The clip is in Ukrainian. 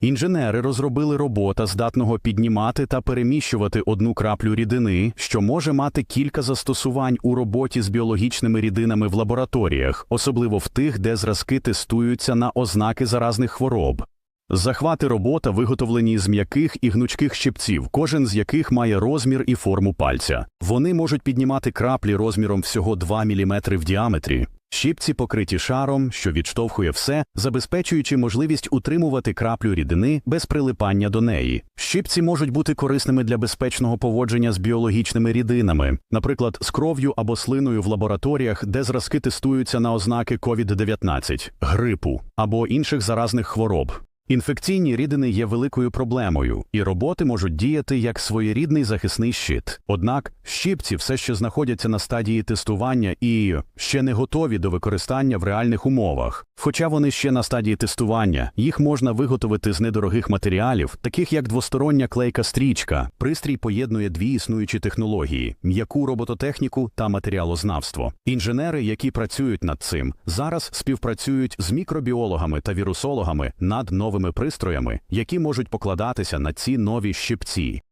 Інженери розробили робота, здатного піднімати та переміщувати одну краплю рідини, що може мати кілька застосувань у роботі з біологічними рідинами в лабораторіях, особливо в тих, де зразки тестуються на ознаки заразних хвороб. Захвати робота виготовлені з м'яких і гнучких щипців, кожен з яких має розмір і форму пальця. Вони можуть піднімати краплі розміром всього 2 мм в діаметрі. Щипці покриті шаром, що відштовхує все, забезпечуючи можливість утримувати краплю рідини без прилипання до неї. Щипці можуть бути корисними для безпечного поводження з біологічними рідинами, наприклад, з кров'ю або слиною в лабораторіях, де зразки тестуються на ознаки COVID-19, грипу або інших заразних хвороб. Інфекційні рідини є великою проблемою, і роботи можуть діяти як своєрідний захисний щит. Однак щипці все ще знаходяться на стадії тестування і ще не готові до використання в реальних умовах. Хоча вони ще на стадії тестування, їх можна виготовити з недорогих матеріалів, таких як двостороння клейка стрічка. Пристрій поєднує дві існуючі технології: м'яку робототехніку та матеріалознавство. Інженери, які працюють над цим, зараз співпрацюють з мікробіологами та вірусологами над новими пристроями, які можуть покладатися на ці нові щипці.